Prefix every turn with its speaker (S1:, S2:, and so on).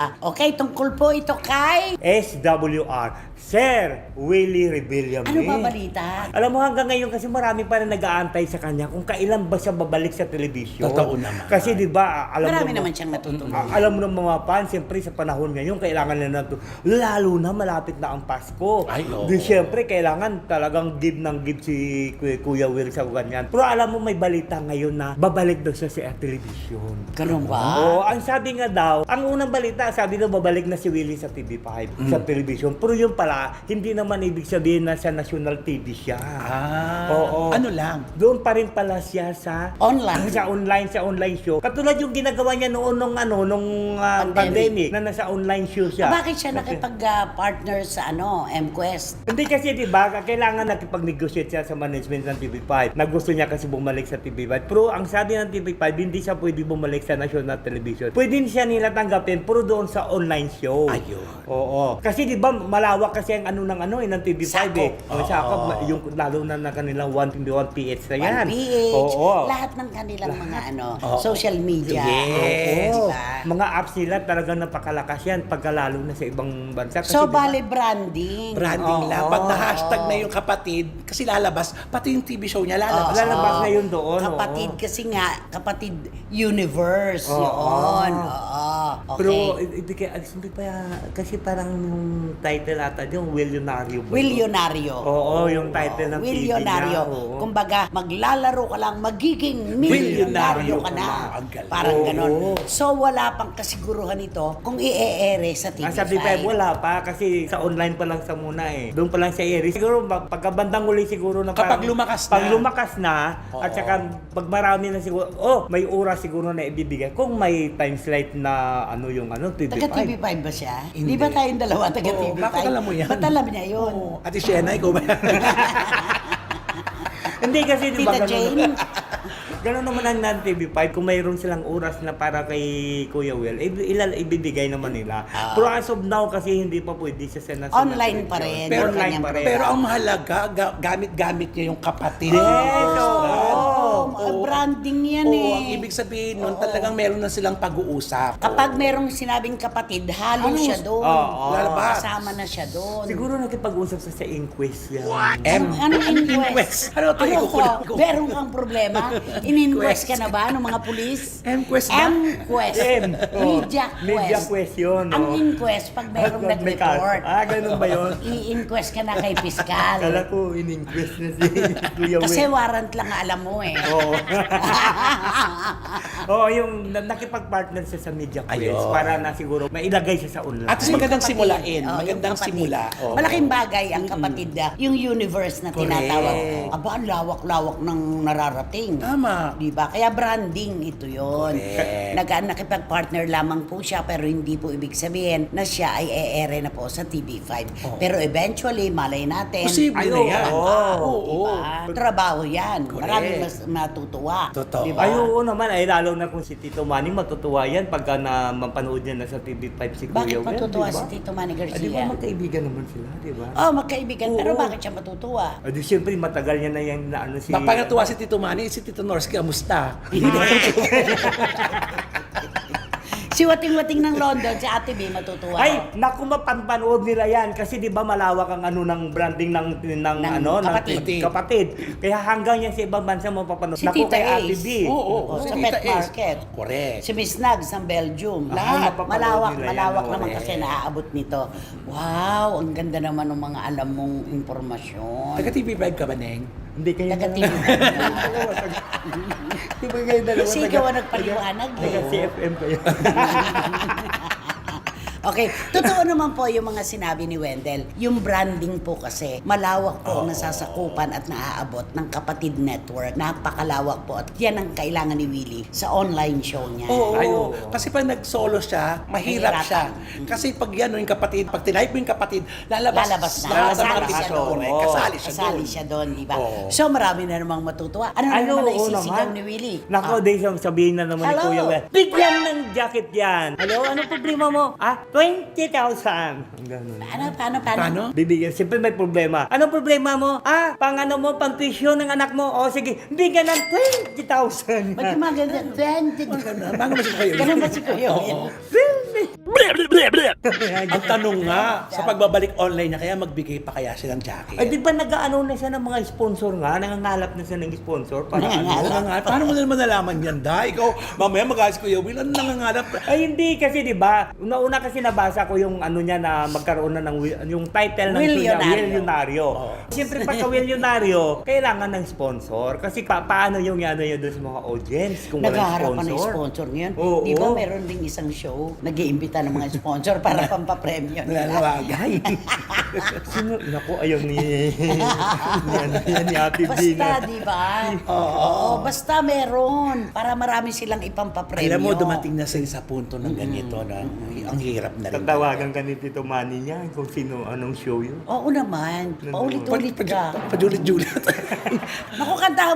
S1: Ah, Okay, tungkol po ito kay...
S2: SWR, Sir Willie Rebellion.
S1: Ano ba balita?
S2: Alam mo hanggang ngayon kasi marami pa rin nag-aantay sa kanya kung kailan ba siya babalik sa telebisyon.
S3: Totoo naman.
S2: Kasi di ba, alam
S1: Marami
S2: mo,
S1: naman siyang natutunan.
S2: Ah, alam mo ng mga fans, siyempre sa panahon ngayon, kailangan na nato, lalo na malapit na ang Pasko.
S3: Ay, oo.
S2: Di siyempre, kailangan talagang give ng give si Kuya, Kuya Will sa ganyan. Pero alam mo, may balita ngayon na babalik daw siya sa telebisyon.
S1: Ganun ba?
S2: Oo, ang sabi nga daw, ang unang balita, sabi daw babalik na si Willie sa TV5,
S3: Mm.
S2: sa television. Pero yun pala, hindi naman ibig sabihin na sa national TV siya.
S3: Ah,
S2: Oo.
S3: ano lang?
S2: Doon pa rin pala siya sa
S1: Online.
S2: sa online sa online show. Katulad yung ginagawa niya noon nung ano nung ah,
S1: Pandemic.
S2: pandemic. na nasa online show siya.
S1: Ah, Bakit siya nakipag-partner sa ano, MQuest?
S2: Hindi kasi 'di ba, kailangan nakipag-negotiate siya sa management ng TV5. Na gusto niya kasi bumalik sa TV5. Pero ang sabi ng TV5, hindi siya pwede bumalik sa national television. Pwede siya nila tanggapin pero doon sa online show.
S3: Ayun.
S2: Oo. Kasi 'di ba malawak kasi ang ano ng ano eh ng TV5
S1: Sakop.
S2: eh.
S3: Oo.
S2: sakop yung lalo na na kanilang 121 PH na yan.
S1: 1PH,
S2: Oo.
S1: lahat ng kanilang mga ano,
S3: Oo.
S1: social media.
S3: Yes.
S2: Oo.
S1: Diba?
S2: Mga apps nila talagang napakalakas yan pagkalalo na sa ibang bansa. Kasi
S1: So,
S2: di ba-
S1: bali branding.
S3: Branding
S2: Oo.
S3: lang. Pag na-hashtag na yung kapatid, kasi lalabas, pati yung TV show niya lalabas.
S1: Oo.
S2: Lalabas na yun doon,
S1: Kapatid
S2: oo.
S1: kasi nga, kapatid universe
S2: Oo.
S1: yun. Oo.
S2: Pero hindi kaya hindi pa kasi parang yung title ata yung Willionario. ba?
S1: Willionario.
S2: Oo, yung title ng TV
S1: Willionario.
S2: niya, oo.
S1: Kumbaga, maglalaro ka lang, magiging milyonaryo ka na.
S3: Ang galing.
S1: Parang
S2: Oo.
S1: ganon. So, wala pang kasiguruhan ito kung i-ere sa TV5.
S2: Ah, sa TV5 wala pa kasi sa online pa lang sa muna eh. Doon pa lang sa area. Siguro mag- pagkabandang uli siguro na
S3: Kapag lumakas na.
S2: Pag lumakas na at
S3: Oo.
S2: saka pag marami na siguro, oh, may oras siguro na ibibigay. Kung may time slot na ano yung ano, TV5.
S1: Taga TV5 ba siya?
S3: Hindi.
S1: Di ba tayong dalawa taga
S3: Oo,
S1: TV5?
S3: bakit alam mo yan?
S1: Ba't alam niya yun?
S3: Oo. Ate Shena, ikaw ba?
S2: Hindi kasi di ba
S1: Tita Jane?
S2: Ganun naman ang ng TV5 kung mayroon silang oras na para kay Kuya Will, i- ilal ibibigay naman nila.
S1: Ah.
S2: Pero as of now kasi hindi pa pwede sa Senate.
S1: Online pa rin.
S3: Pero,
S2: online pa rin.
S3: pero ang mahalaga, ga- gamit-gamit niya yung kapatid.
S2: Yes,
S1: Oo. Oh, branding yan eh.
S3: Ibig sabihin nun, talagang meron na silang pag-uusap.
S1: Kapag merong sinabing kapatid, halo
S3: Halos.
S1: siya doon.
S2: Oo.
S3: Lalabas.
S1: Kasama na siya doon.
S2: Siguro nakipag-usap sa sa inquest yan.
S3: M.
S1: Ano inquest?
S3: Inquest. Ano to? Ikukulit ko.
S1: Meron kang problema? In-inquest ka na ba ng mga pulis?
S3: M-quest ba?
S1: M-quest.
S2: M.
S1: Media
S2: Media
S1: quest.
S2: quest yun.
S1: Ang inquest, pag merong
S2: Pag may
S1: nag-report,
S2: Ah, ganun ba yun?
S1: i-inquest ka na kay piskal.
S2: Kala ko in-inquest na si Kuya Will.
S1: Kasi warrant lang ang alam mo eh.
S2: Oo. Oo, yung na- nakipag-partner siya sa media quiz
S3: Ayun.
S2: para na siguro mailagay siya sa online.
S3: At least magandang
S1: Kapatid.
S3: simulain.
S1: Oh, yung
S3: magandang
S1: kapatid.
S3: simula. Oo.
S1: Malaking bagay ang kapatid na, yung universe na
S3: Correct.
S1: tinatawag. Aba, ang lawak-lawak ng nararating.
S3: Tama.
S1: Di ba? Kaya branding ito yon.
S3: Correct.
S1: Nag nakipag-partner lamang po siya pero hindi po ibig sabihin na siya ay e-ere na po sa TV5.
S3: Oo.
S1: Pero eventually, malay natin.
S3: Posible na
S2: oo.
S3: yan.
S2: Oo.
S1: Diba? Trabaho yan.
S3: Correct.
S1: Maraming mas matutuwa.
S3: Totoo.
S1: Diba?
S2: Ay, oo naman. Ay, lalo na kung si Tito Manny matutuwa yan pagka na mapanood niya na sa TV5 si Kuya
S1: Bakit
S2: Will,
S1: matutuwa
S2: di ba?
S1: si Tito Manny
S2: Ah, di ba
S1: Garcia?
S2: magkaibigan naman sila, di ba?
S1: Oh, magkaibigan. Pero
S2: Oo.
S1: bakit siya matutuwa?
S2: Ah, di siyempre matagal niya na yan na ano si...
S3: Mapangatuwa si Tito Manny, si Tito Norski, kamusta?
S1: Si Wating-Wating ng London, si Ate B, matutuwa.
S2: Ay, naku mapanpanood nila yan kasi 'di ba malawak ang ano ng branding ng ng,
S1: Ng
S2: ano
S1: kapatid.
S2: ng kapatid. Kaya hanggang yan sa ibang bansa mapapanood.
S1: Si
S2: naku
S1: Tita
S2: kay Ate
S1: Ace.
S2: B.
S3: Oo, oo.
S1: Oh,
S3: Si
S1: sa
S3: Tita
S1: pet
S3: Ace.
S1: market.
S3: Correct.
S1: Si Miss Nugs ng Belgium.
S2: Lahat
S1: Malawak,
S2: yan,
S1: malawak
S2: oo.
S1: naman kasi naaabot nito. Wow, ang ganda naman ng mga alam mong impormasyon.
S3: Taga TV5 ka ba, Neng?
S2: Hindi kayo
S1: Taga TV.
S2: Di ba kayo dalawa
S1: Kasi ikaw ang nagpaliwanag eh.
S2: Taga CFM kayo.
S1: Okay, totoo naman po yung mga sinabi ni Wendell. Yung branding po kasi, malawak po ang nasasakupan at naaabot ng Kapatid Network. Napakalawak po at yan ang kailangan ni Willie sa online show niya.
S3: Oo.
S2: Ay, oo.
S3: Kasi pag nag-solo siya, mahirap
S1: Mahirapan.
S3: siya. Kasi pag yan, yung kapatid, pag tinype mo yung kapatid, lalabas,
S1: Lalabas na.
S3: lahat ng
S1: Kasali
S3: mga
S1: siya
S3: kasyon.
S1: doon.
S3: Correct.
S2: Oo.
S3: Kasali siya
S1: Kasali
S3: doon.
S1: siya doon, di ba?
S3: Oo.
S1: So marami na namang matutuwa. Ano,
S2: Ano,
S1: naman
S2: oo
S1: naisisigaw
S2: naman.
S1: ni Willie?
S2: Nako,
S1: Ah.
S2: day sabihin na naman
S1: Hello?
S2: ni Kuya Well. Bigyan ng jacket yan. Hello, ano problema mo? Ah, 20,000. Ang ganun.
S1: Paano, paano, paano?
S3: Paano?
S2: Bibigyan, siyempre may problema. Anong problema mo? Ah, pang ano mo, pang tuition ng anak mo. O sige, bigyan ng 20,000.
S1: Ba't yung mga ganyan? 20.
S3: Bago mo siya kayo.
S1: Ganun ba si Kuya?
S3: Oo. Ang tanong nga, sa pagbabalik online niya, kaya magbigay pa kaya siya ng jacket?
S2: Ay, di ba nag-ano na siya ng mga sponsor nga? Nangangalap na siya ng sponsor para
S1: Nangangalap.
S2: ano?
S3: Nangangalap. Paano mo naman nalaman yan, da? Ikaw, mamaya mag-aas ko yung Will, ano nangangalap?
S2: Ay hindi kasi 'di ba? Una-una kasi nabasa ko yung ano niya na magkaroon na ng wi- yung title ng show niya,
S1: Willionario.
S2: Willionario. Siyempre pagka Willionario, kailangan ng sponsor kasi pa paano yung ano yun doon sa mga audience kung walang
S1: Naghaharap pa ng
S2: sponsor.
S1: sponsor ngayon.
S2: Oo.
S1: Di ba meron ding isang show, nag-iimbita ng mga sponsor para pampapremyo nila.
S3: Nalalawagan.
S2: Sino? Naku, ayaw ni... yan, yan ni Ate
S1: Basta,
S2: Dina.
S1: di ba? Oo. Basta meron. Para marami silang ipampapremyo.
S3: Alam mo, dumating na sila sa punto ng ganito na ang hirap na rin.
S2: Tatawagan ka ni Tito Manny niya kung sino, anong show yun.
S1: Oo naman. Paulit-ulit
S3: Pa-
S1: ka.
S3: pa- Pajulit-julit.
S1: Naku, kantahan